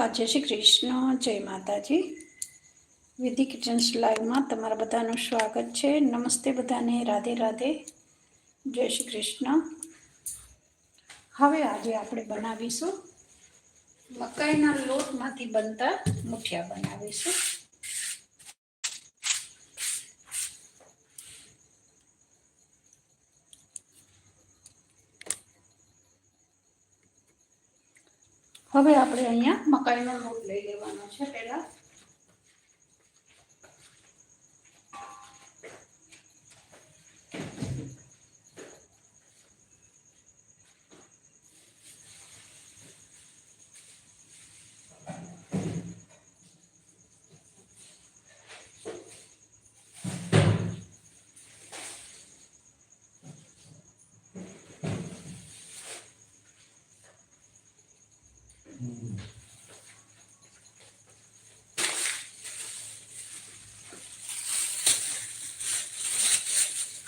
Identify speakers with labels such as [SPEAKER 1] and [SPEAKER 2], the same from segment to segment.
[SPEAKER 1] હા જય શ્રી કૃષ્ણ, જય માતાજી. વિધિ કિચન્સ લાઈવમાં તમારા બધાનું સ્વાગત છે. નમસ્તે બધાને, રાધે રાધે. જય શ્રી કૃષ્ણ. હવે આજે આપણે બનાવીશું મકાઈના લોટમાંથી બનતા મુઠિયા બનાવીશું. હવે આપણે અહીંયા મકાઈનો લોટ લઈ લેવાનો છે પહેલા.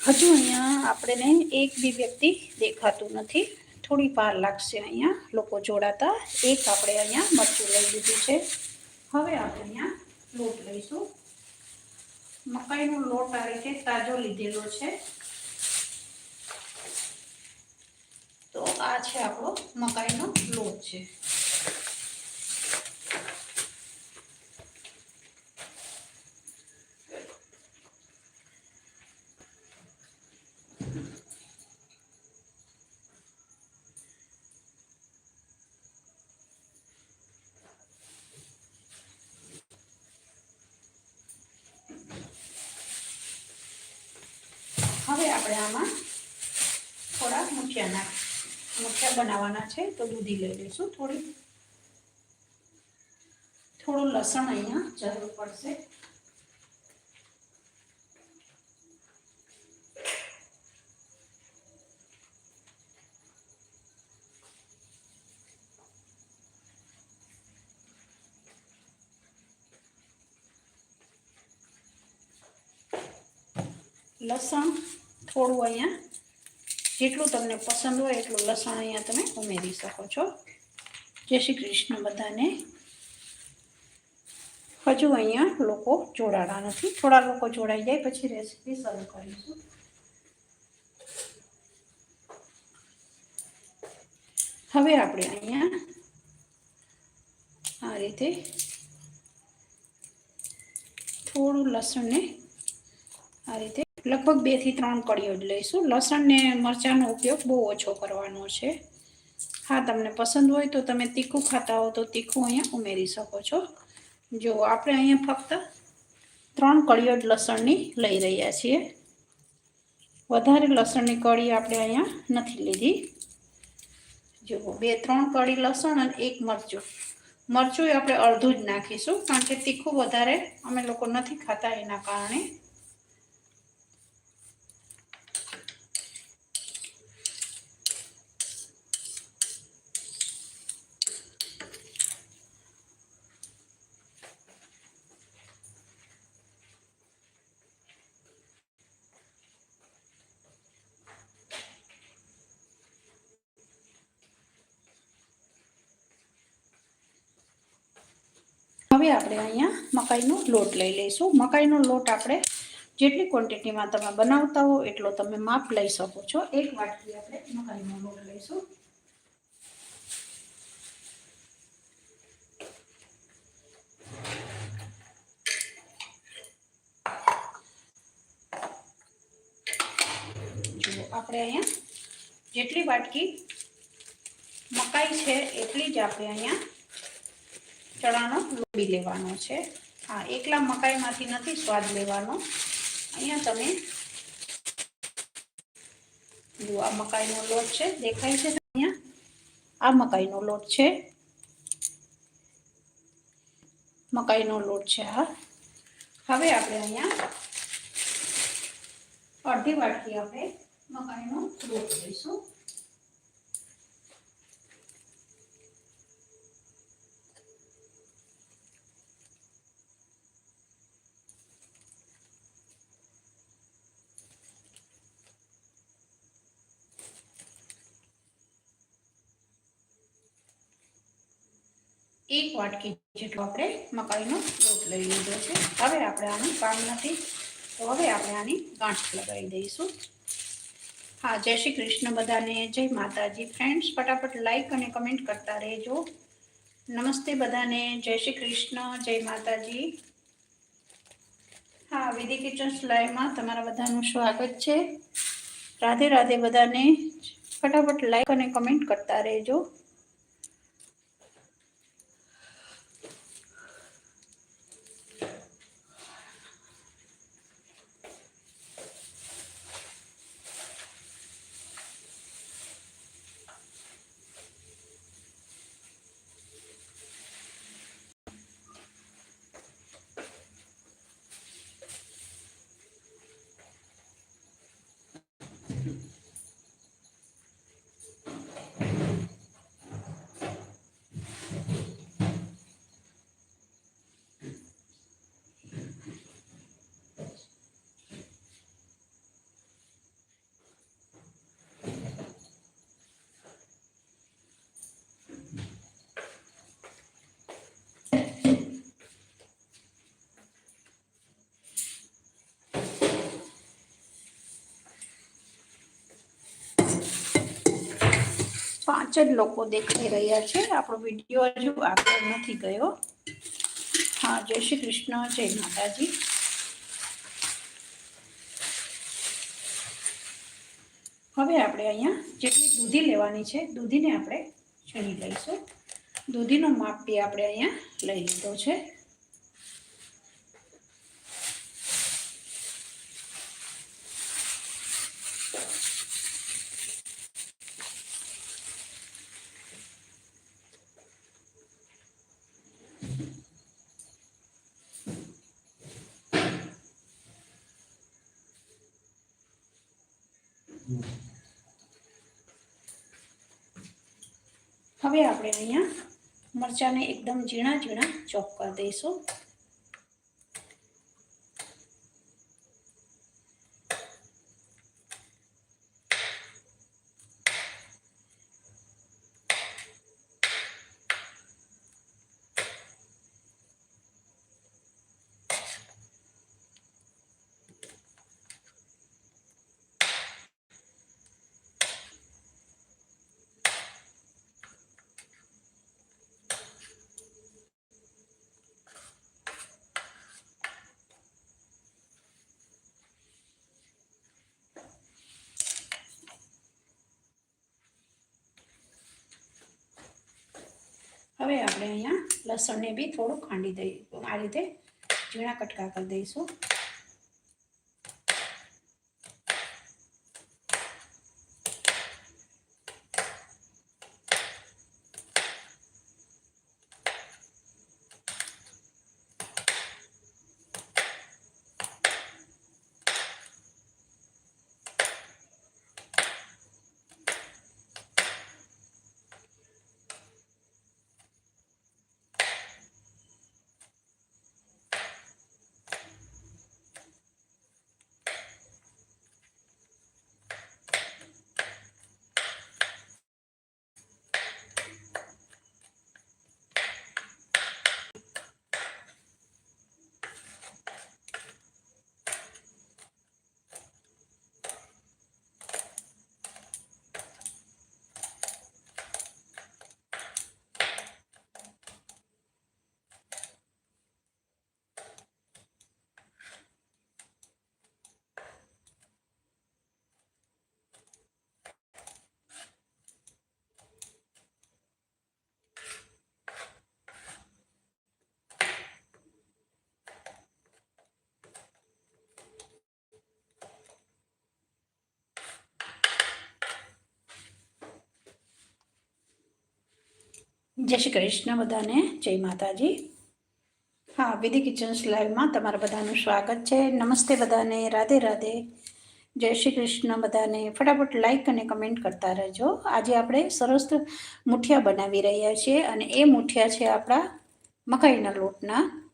[SPEAKER 1] હજુ અહીંયા આપણે એક બી વ્યક્તિ દેખાતું નથી. થોડી વાર લાગશે અહીંયા લોકો જોડાતા. એક આપણે અહીંયા મરચું લઈ લીધું છે. હવે આપણે અહીંયા લોટ લઈશું. મકાઈનો લોટ આ રીતે તાજો લીધેલો છે. તો આ છે આપણો મકાઈનો લોટ છે હવે આપણે આમાં થોડા મુઠિયા નાખ મુઠિયા છે, તો દૂધી લઈ લઈશું. થોડી થોડું લસણ અહીંયા જરૂર પડશે. લસણ થોડું અહીંયા જેટલું તમને પસંદ હોય એટલું લસણ અહીંયા તમે ઉમેરી શકો છો. જય શ્રી કૃષ્ણ બધાને. હજુ અહીંયા લોકો જોડાણા નથી. થોડા લોકો જોડાઈ જાય, પછી રેસીપી શરૂ કરીશું. હવે આપણે અહીંયા આ રીતે થોડું લસણને આ રીતે લગભગ બેથી ત્રણ કળીઓ જ લઈશું. લસણ ને મરચાંનો ઉપયોગ બહુ ઓછો કરવાનો છે. હા, તમને પસંદ હોય તો તમે તીખું ખાતા હો તો તીખું અહીંયા ઉમેરી શકો છો. જો આપણે અહીંયા ફક્ત ત્રણ કળીઓ જ લસણની લઈ રહ્યા છીએ. વધારે લસણની કળી આપણે અહીંયા નથી લીધી. જો બે ત્રણ કળી લસણ અને એક મરચું. મરચું આપણે અડધું જ નાખીશું કારણ કે તીખું વધારે અમે લોકો નથી ખાતા એના કારણે. હવે આપણે અહીંયા મકાઈનો લોટ લઈ લઈશું. મકાઈનો લોટ આપણે જેટલી ક્વોન્ટિટીમાં તમે બનાવતા હો એટલો તમે માપ લઈ શકો છો. એક વાટકી આપણે મકાઈનો લોટ લઈશું. આપણે અહીંયા જેટલી વાટકી મકાઈ છે, એટલી જ આપણે અહીંયા ચણાનો લોબી લેવાનો છે. હા એકલા મકાઈમાંથી નથી સ્વાદ લેવાનો. અહીંયા તમે જો આ મકાઈનો લોટ છે. દેખાય છે અહીંયા આ મકાઈનો લોટ છે. મકાઈનો લોટ છે હા હવે આપણે અહીંયા અડધી વાટકી આપણે મકાઈનો લોટ લઈશું. એક વાટકી જેટલો આપણે મકાઈનો લોટ લઈ લીધો છે. હવે આપણે આનું કામ નથી તો હવે આપણે આની ગાંઠ લગાવી દઈશું. હા, જય શ્રી કૃષ્ણ બધાને, જય માતાજી. ફ્રેન્ડ્સ ફટાફટ લાઈક અને કમેન્ટ કરતા રહેજો. નમસ્તે બધાને, જય શ્રી કૃષ્ણ, જય માતાજી. હા, વિધિ કિચન લાઈવમાં તમારા બધાનું સ્વાગત છે. રાધે રાધે બધાને, ફટાફટ લાઈક અને કમેન્ટ કરતા રહેજો. પાંચ જ લોકો દેખાઈ રહ્યા છે. આપણો વીડિયો હજુ આગળ નથી ગયો. હા, જય શ્રી કૃષ્ણ, જય માતાજી. હવે આપણે અહીંયા જેટલી દૂધી લેવાની છે, દૂધીને આપણે છીણી લઈશું. દૂધીનો માપ બી આપણે અહીંયા લઈ લીધો છે. હવે આપણે અહીંયા મરચાંને એકદમ ઝીણા ઝીણા ચોપ કરી દઈશું. હવે આપણે અહીંયા લસણને બી થોડું ખાંડી દઈ આ રીતે ઝીણા કટકા કરી દઈશું. જય શ્રી કૃષ્ણ બધાને. જય માતાજી. હા, વિધિ કિચન્સ લાઈવમાં તમારા બધાનું સ્વાગત છે. નમસ્તે બધાને. રાધે રાધે. જય શ્રી કૃષ્ણ બધાને. ફટાફટ લાઈક અને કમેન્ટ કરતા રહેજો. આજે આપણે સરસ મુઠિયા બનાવી રહ્યા છીએ અને એ મુઠિયા છે આપણા મકાઈના લોટના.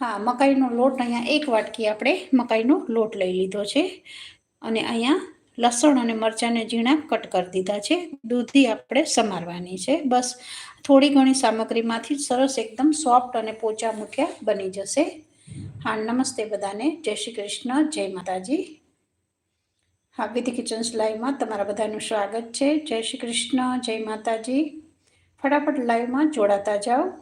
[SPEAKER 1] હા, મકાઈનો લોટ અહીંયા એક વાટકી આપણે મકાઈનો લોટ લઈ લીધો છે. અને અહીંયા લસણ અને મરચાંને ઝીણા કટ કરી દીધા છે. દૂધી આપણે સમારવાની છે. બસ થોડી ઘણી સામગ્રીમાંથી સરસ એકદમ સોફ્ટ અને પોચા મૂક્યા બની જશે. હા, નમસ્તે બધાને. જય શ્રી કૃષ્ણ. જય માતાજી. હા વિધિ કિચન્સ લાઈવમાં તમારા બધાનું સ્વાગત છે. જય શ્રી કૃષ્ણ. જય માતાજી. ફટાફટ લાઈવમાં જોડાતા જાઓ.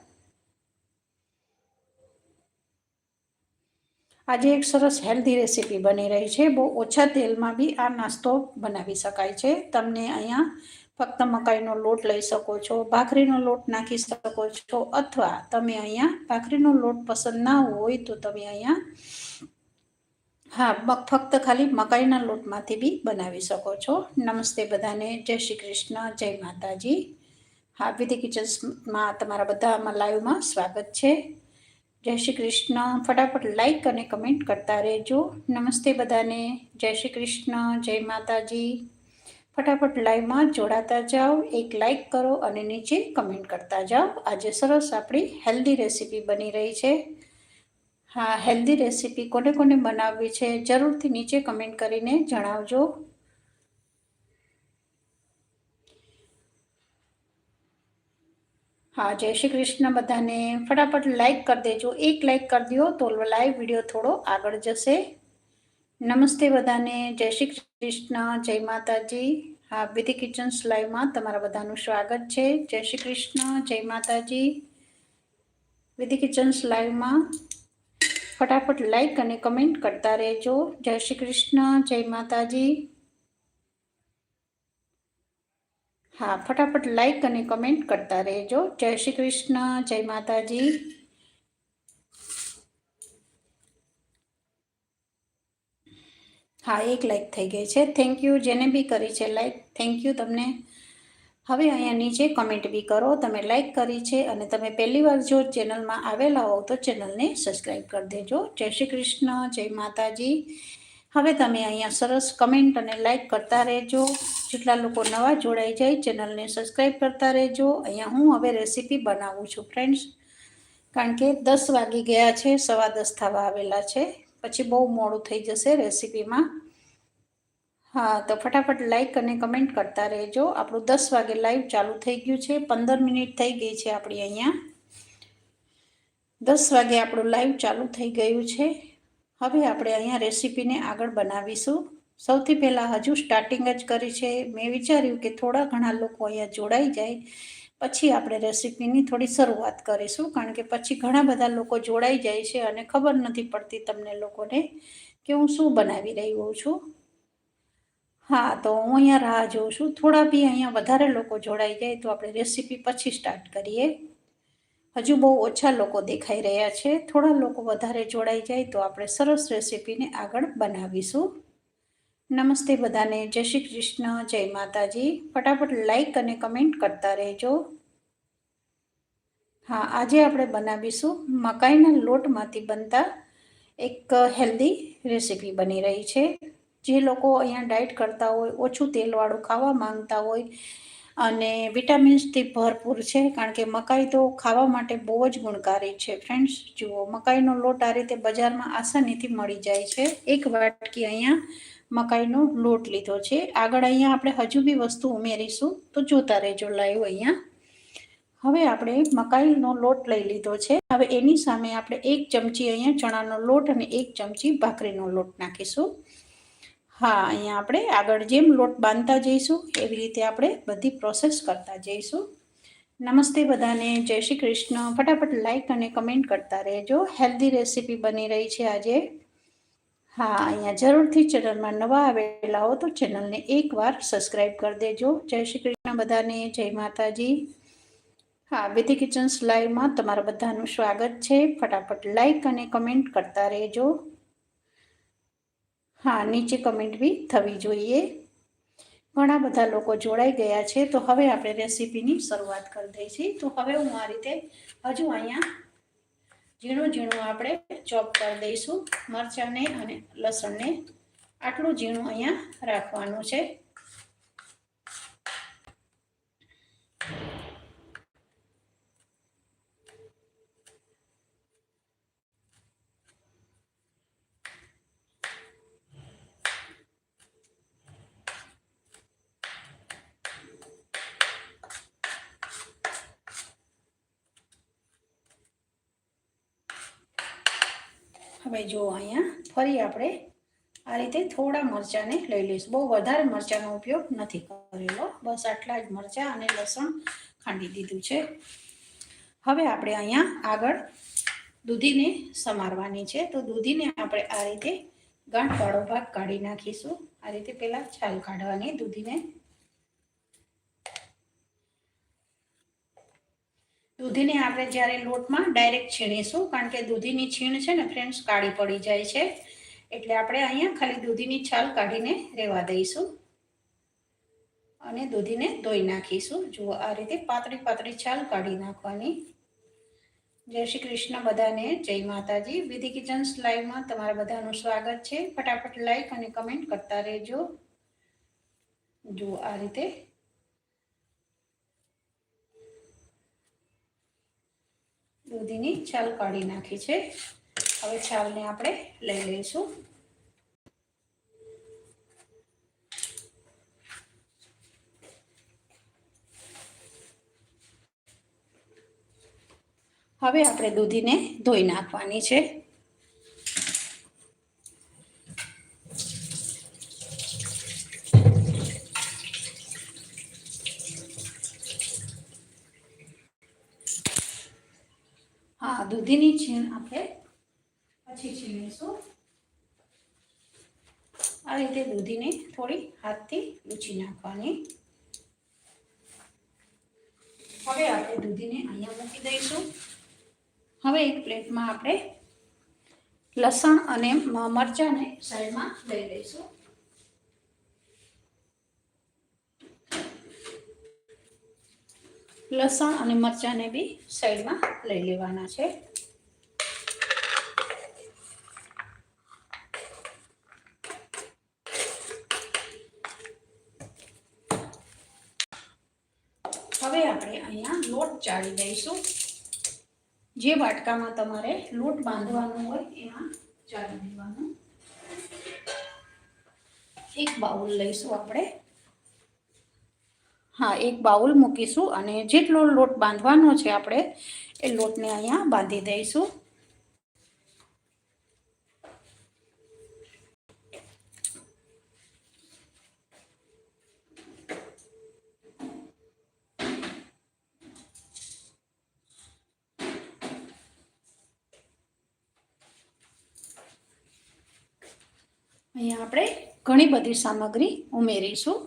[SPEAKER 1] આજે એક સરસ હેલ્ધી રેસીપી બની રહી છે. બહુ ઓછા તેલમાં બી આ નાસ્તો બનાવી શકાય છે. તમને અહીંયા ફક્ત મકાઈનો લોટ લઈ શકો છો, ભાખરીનો લોટ નાખી શકો છો, અથવા તમે અહીંયા ભાખરીનો લોટ પસંદ ના હોય તો તમે અહીંયા હા ફક્ત ખાલી મકાઈના લોટમાંથી બી બનાવી શકો છો. નમસ્તે બધાને, જય શ્રી કૃષ્ણ, જય માતાજી. હા, વિધિ કિચન્સમાં તમારા બધામાં લાઈવમાં સ્વાગત છે. જય શ્રી કૃષ્ણ. ફટાફટ લાઈક અને કમેન્ટ કરતા રહેજો. નમસ્તે બધાને. જય શ્રી કૃષ્ણ. જય માતાજી. ફટાફટ લાઈવમાં જોડાતા જાઓ. એક લાઈક કરો અને નીચે કમેન્ટ કરતા જાઓ. આજે સરસ આપણી હેલ્ધી રેસીપી બની રહી છે. હા હેલ્ધી રેસીપી કોને કોને બનાવવી છે જરૂરથી નીચે કમેન્ટ કરીને જણાવજો. હા, જય શ્રી કૃષ્ણ બધાને. ફટાફટ લાઈક કરી દેજો. એક લાઈક કરી દો તો લાઈવ વીડિયો થોડો આગળ જશે. નમસ્તે બધાને. જય શ્રી કૃષ્ણ. જય માતાજી. હા વિધિ કિચન્સ લાઈવમાં તમારા બધાનું સ્વાગત છે. જય શ્રી કૃષ્ણ. જય માતાજી. વિધિ કિચન્સ લાઈવમાં ફટાફટ લાઈક અને કમેન્ટ કરતા રહેજો. જય શ્રી કૃષ્ણ. જય માતાજી. હા, ફટાફટ લાઈક અને કમેન્ટ કરતા રહેજો. જય શ્રી કૃષ્ણ, જય માતાજી. હા, એક લાઈક થઈ ગઈ છે. થેન્ક યુ જેને બી કરી છે લાઈક થેન્ક યુ તમને. હવે અહીંયા નીચે કમેન્ટ બી કરો. તમે લાઈક કરી છે અને તમે પહેલી વાર જો ચેનલમાં આવેલા હોવ તો ચેનલને સબસ્ક્રાઈબ કરી દેજો. જય શ્રી કૃષ્ણ, જય માતાજી. હવે તમે અહીંયા સરસ કમેન્ટ અને લાઈક કરતા રહેજો. જેટલા લોકો નવા જોડાઈ જાય, ચેનલને સબસ્ક્રાઈબ કરતા રહેજો. અહીંયા હું હવે રેસીપી બનાવું છું, ફ્રેન્ડ્સ. કારણ કે દસ વાગી ગયા છે, સવા દસ થવા આવેલા છે. પછી બહુ મોડું થઈ જશે રેસીપીમાં. હા, તો ફટાફટ લાઈક અને કમેન્ટ કરતા રહેજો. આપણું દસ વાગે લાઈવ ચાલુ થઈ ગયું છે, પંદર મિનિટ થઈ ગઈ છે આપણી અહીંયા. દસ વાગે આપણું લાઈવ ચાલુ થઈ ગયું છે. હવે આપણે અહીંયા રેસીપીને આગળ બનાવીશું. સૌથી પહેલાં હજુ સ્ટાર્ટિંગ જ કરી છે. મેં વિચાર્યું કે થોડા ઘણા લોકો અહીંયા જોડાઈ જાય. પછી આપણે રેસીપીની થોડી શરૂઆત કરીશું, કારણ કે પછી ઘણા બધા લોકો જોડાઈ જાય છે અને ખબર નથી પડતી તમને લોકોને કે હું શું બનાવી રહ્યો છું. હા, તો હું અહીંયા રાહ જોઉં છું. થોડા બી અહીંયા વધારે લોકો જોડાઈ જાય તો આપણે રેસીપી પછી સ્ટાર્ટ કરીએ. હજુ બહુ ઓછા લોકો દેખાઈ રહ્યા છે. થોડા લોકો વધારે જોડાઈ જાય તો આપણે સરસ રેસીપીને આગળ બનાવીશું. નમસ્તે બધાને, જય શ્રી કૃષ્ણ, જય માતાજી. ફટાફટ લાઈક અને કમેન્ટ કરતા રહેજો. હા, આજે આપણે બનાવીશું મકાઈના લોટમાંથી બનતા એક હેલ્ધી રેસીપી બની રહી છે. જે લોકો અહીંયા ડાયટ કરતા હોય, ઓછું તેલવાળું ખાવા માંગતા હોય અને વિટામિન્સથી ભરપૂર છે, કારણ કે મકાઈ તો ખાવા માટે બહુ જ ગુણકારી છે. ફ્રેન્ડ્સ જુઓ, મકાઈનો લોટ આ રીતે બજારમાં આસાનીથી મળી જાય છે. એક વાટકી અહીંયા મકાઈનો લોટ લીધો છે. આગળ અહીંયા આપણે હજુ બી વસ્તુ ઉમેરીશું. તો જોતા રહેજો લાઈવ અહીંયા. હવે આપણે મકાઈનો લોટ લઈ લીધો છે. હવે એની સામે આપણે એક ચમચી અહીંયા ચણાનો લોટ અને એક ચમચી ભાખરીનો લોટ નાખીશું. હા, અહીંયા આપણે આગળ જેમ લોટ બાંધતા જઈશું, એવી રીતે આપણે બધી પ્રોસેસ કરતા જઈશું. નમસ્તે બધાને, જય શ્રી કૃષ્ણ. ફટાફટ લાઇક અને કમેન્ટ કરતા રહેજો. હેલ્ધી રેસીપી બની રહી છે આજે. હા, અહીંયા જરૂરથી ચેનલમાં નવા આવેલા હો તો ચેનલને એકવાર સબસ્ક્રાઈબ કરી દેજો. જય શ્રી કૃષ્ણ બધાને, જય માતાજી. હા વિધિ કિચન્સ લાઈવમાં તમારા બધાનું સ્વાગત છે. ફટાફટ લાઈક અને કમેન્ટ કરતા રહેજો. હા, નીચે કમેન્ટ બી થવી જોઈએ. ઘણા બધા લોકો જોડાઈ ગયા છે. તો હવે આપણે રેસીપીની શરૂઆત કરી દઈશી. તો હવે હું આ રીતે હજુ અહીંયા ઝીણું ઝીણું આપણે ચોપ કરી દઈશું મરચાંને અને લસણને. આટલું ઝીણું અહીંયા રાખવાનું છે. હવે જો અહીંયા ફરી આપણે આ રીતે થોડા મરચાંને લઈ લઈશું. બહુ વધારે મરચાંનો ઉપયોગ નથી કરેલો. બસ આટલા જ મરચાં અને લસણ ખાંડી દીધું છે. હવે આપણે અહીંયા આગળ દૂધીને સમારવાની છે. તો દૂધીને આપણે આ રીતે ગાંઠવાળો ભાગ કાઢી નાખીશું. આ રીતે પહેલાં છાલ કાઢવાની દૂધીને. દૂધીને આપણે જ્યારે લોટમાં ડાયરેક્ટ છીણીશું, કારણ કે દૂધીની છીણ છે ને ફ્રેન્ડ્સ કાળી પડી જાય છે, એટલે આપણે અહીંયા ખાલી દૂધીની છાલ કાઢીને રહેવા દઈશું. અને દૂધીને ધોઈ નાખીશું. જુઓ, આ રીતે પાતળી પાતળી છાલ કાઢી નાખવાની. જય શ્રી કૃષ્ણ બધાને, જય માતાજી. વિધિ કિચન્સ લાઈવમાં તમારા બધાનું સ્વાગત છે. ફટાફટ લાઈક અને કમેન્ટ કરતા રહેજો. જુઓ, આ રીતે દૂધીની છાલ કાઢી નાખી છે. હવે છાલને આપણે લઈ લઈશું. હવે આપણે દૂધીને ધોઈ નાખવાની છે હા છીણ આપણે પછી છીણીશું. આ રીતે દૂધીને થોડી હાથથી લૂછી નાખવાની. હવે આપણે દૂધીને અહીંયા મૂકી દઈશું. હવે એક પ્લેટમાં આપણે લસણ અને મરચાંને સાઈડમાં લઈ લઈશું. લસણ અને મરચાંને બી સાઈડમાં લઈ લેવાના છે હવે આપણે અહીંયા લોટ ચાળી દઈશું. જે વાટકામાં તમારે લોટ બાંધવાનો હોય એમાં ચાળી દેવાનું. એક બાઉલ લઈશું આપણે. હા, એક બાઉલ મૂકીશું અને જેટલો લોટ બાંધવાનો છે આપણે, એ લોટને અહીંયા બાંધી દઈશું. અહીંયા આપણે ઘણી બધી સામગ્રી ઉમેરીશું.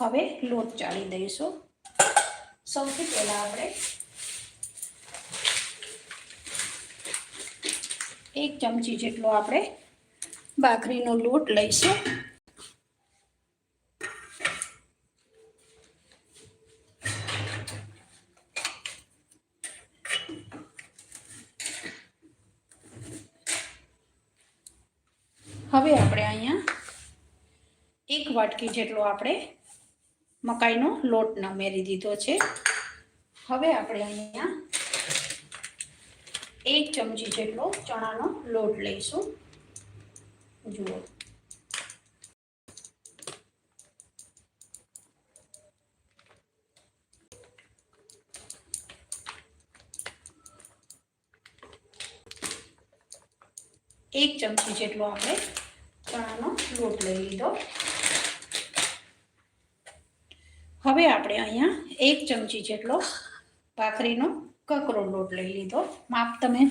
[SPEAKER 1] હવે લોટ ચાળી દઈશું. સૌથી પહેલા આપણે એક ચમચી જેટલો આપણે બાખરીનો લોટ લઈશું હવે આપણે અહીંયા વાટકી જેટલો આપણે મકાઈનો લોટ ઉમેરી દીધો છે. હવે આપણે અહીંયા એક ચમચી જેટલો ચણાનો લોટ લઈશું. જુઓ. એક ચમચી જેટલો આપણે ચણાનો લોટ લઈ લીધો. હવે આપણે અહીંયા એક ચમચી જેટલો ભાખરીનો કકરો લોટ લઈ લીધો. માપ તમે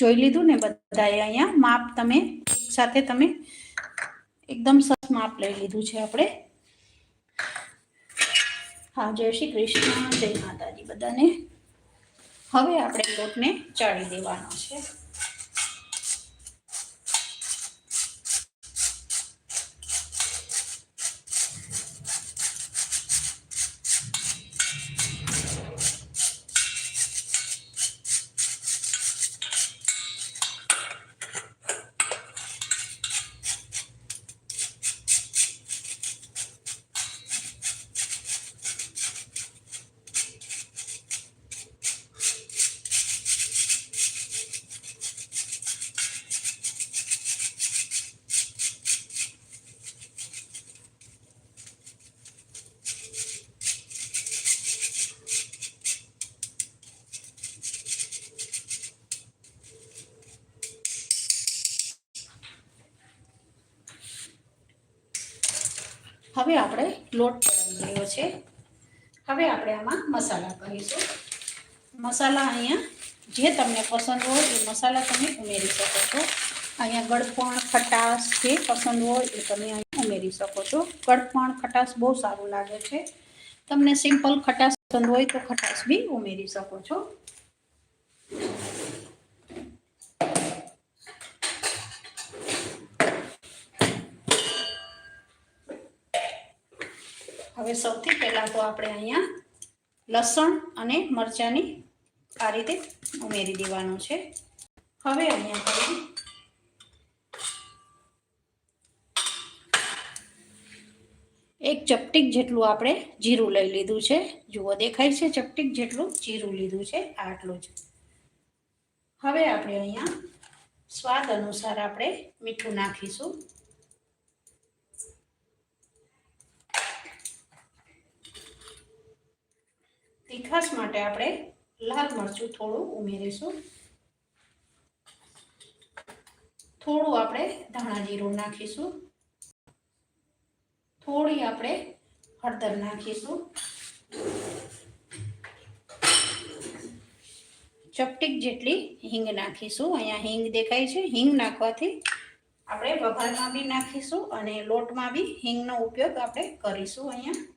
[SPEAKER 1] જોઈ લીધું ને બધાએ અહીંયા. માપ તમે સાથે તમે એકદમ સરસ માપ લઈ લીધું છે આપણે. હા, જય શ્રી કૃષ્ણ. જય માતાજી બધાને. હવે આપણે લોટને ચાળી દેવાનો છે. હવે આપણે લોટ પડાવી ગયો છે. હવે આપણે આમાં મસાલા કરીશું. મસાલા અહીંયા જે તમને પસંદ હોય એ મસાલા તમે ઉમેરી શકો છો. અહીંયા ગળપણ, ખટાશ જે પસંદ હોય એ તમે અહીંયા ઉમેરી શકો છો. ગળપણ, ખટાશ બહુ સારું લાગે છે. તમને સિમ્પલ ખટાશ પસંદ હોય તો ખટાશ બી ઉમેરી શકો છો. હવે સૌથી પહેલાં તો આપણે અહીંયા લસણ અને મરચાંની આ રીતે ઉમેરી દેવાનું છે. હવે અહીંયા આપણે એક ચપટીક જેટલું આપણે જીરું લઈ લીધું છે. જુઓ, દેખાય છે ચપટીક જેટલું જીરું લીધું છે, આટલું જ. હવે આપણે અહીંયા સ્વાદ અનુસાર આપણે મીઠું નાખીશું. તીખાસ માટે આપણે લાલ મરચું થોડું ઉમેરીશું. થોડું આપણે ધાણા જીરું નાખીશું. થોડી આપણે હળદર નાખીશું. ચપટીક જેટલી હિંગ નાખીશું. અહીંયા હિંગ દેખાય છે. હિંગ નાખવાથી આપણે વઘારમાં બી નાખીશું અને લોટમાં બી હિંગનો ઉપયોગ આપણે કરીશું અહીંયા.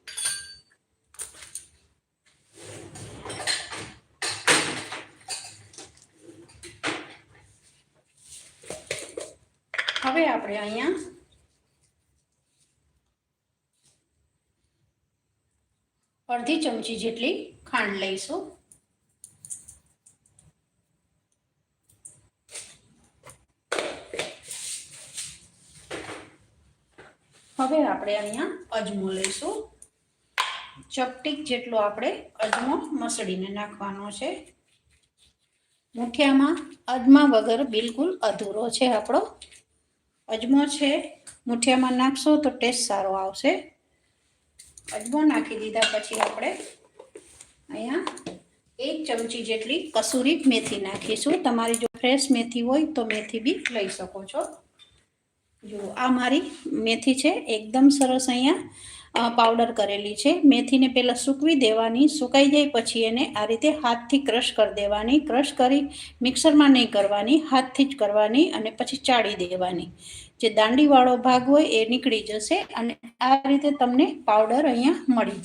[SPEAKER 1] હવે આપણે અહીંયા અડધી ચમચી જેટલી ખાંડ લઈશું. હવે આપણે અહીંયા અજમો લઈશું. ચપટીક જેટલો આપણે અજમો મસળીને નાખવાનો છે. મુઠિયામાં અજમા વગર બિલકુલ અધૂરો છે આપણો. અજમો છે, મુઠિયામાં નાખશો તો ટેસ્ટ સારો આવશે. અજમો નાખી દીધા પછી આપણે અહીંયા એક ચમચી જેટલી કસૂરી મેથી નાખીશું. તમારી જો ફ્રેશ મેથી હોય તો મેથી બી લઈ શકો છો. જો આ મારી મેથી છે, એકદમ સરસ અહીંયા પાવડર કરેલી છે. મેથીને પહેલાં સૂકવી દેવાની. સુકાઈ જાય પછી એને આ રીતે હાથથી ક્રશ કરી દેવાની. ક્રશ કરી મિક્સરમાં નહીં કરવાની. હાથથી જ કરવાની અને પછી ચાળી દેવાની. જે દાંડીવાળો ભાગ હોય એ નીકળી જશે અને આ રીતે તમને પાવડર અહીંયા મળી